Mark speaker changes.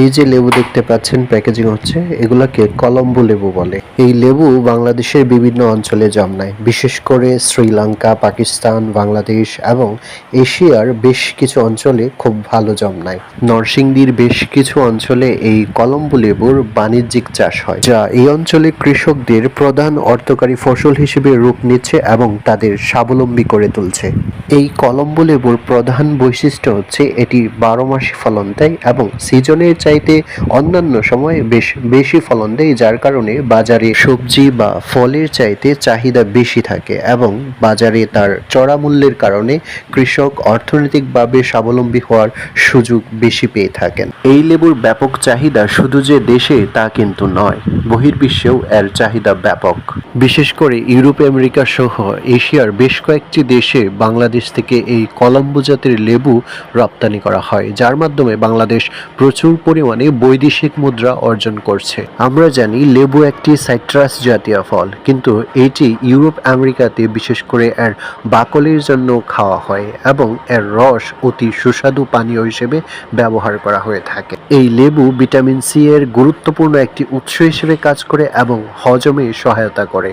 Speaker 1: এই যে লেবু দেখতে পাচ্ছেন প্যাকেজিং হচ্ছে, এগুলাকে কলম্বো লেবু বলে। এই লেবু বাংলাদেশের বিভিন্ন অঞ্চলে জন্মায় বিশেষ করে শ্রীলঙ্কা, পাকিস্তান, বাংলাদেশ এবং এশিয়ার বেশ কিছু অঞ্চলে খুব ভালো জন্মায় নরসিংদীর বেশ কিছু অঞ্চলে এই কলম্বো লেবুর বাণিজ্যিক চাষ হয়, যা এই অঞ্চলে কৃষকদের প্রধান অর্থকারী ফসল হিসেবে রূপ নিচ্ছে এবং তাদের স্বাবলম্বী করে তুলছে। এই কলম্বো লেবুর প্রধান বৈশিষ্ট্য হচ্ছে, এটি বারো মাসে ফলন দেয় এবং সিজনের চাইতে অন্যান্য সময় বেশ বেশি ফলন দেয়, যার কারণে বাজারে সবজি বা ফলের চাইতে চাহিদা বেশি থাকে এবং বাজারে তার চড়া মূল্যের কারণে কৃষক অর্থনৈতিকভাবে স্বাবলম্বী হওয়ার সুযোগ বেশি পেয়ে থাকেন। এই লেবুর ব্যাপক চাহিদা শুধু যে দেশে তা কিন্তু নয়, বহির্বিশ্বেও এর চাহিদা ব্যাপক। বিশেষ করে ইউরোপ, আমেরিকা সহ এশিয়ার বেশ কয়েকটি দেশে বাংলাদেশ থেকে এই কলম্বো জাতের লেবু রপ্তানি করা হয়, যার মাধ্যমে বাংলাদেশ প্রচুর পরিমাণে বৈদেশিক মুদ্রা অর্জন করছে। আমরা জানি লেবু একটি সাইট্রাস জাতীয় ফল, কিন্তু এটি ইউরোপ, আমেরিকাতে বিশেষ করে এর বাকলের জন্য খাওয়া হয় এবং এর রস অতি সুস্বাদু পানীয় হিসেবে ব্যবহার করা হয়ে থাকে। এই লেবু ভিটামিন সি এর গুরুত্বপূর্ণ একটি উৎস হিসেবে কাজ করে এবং হজমে সহায়তা করে।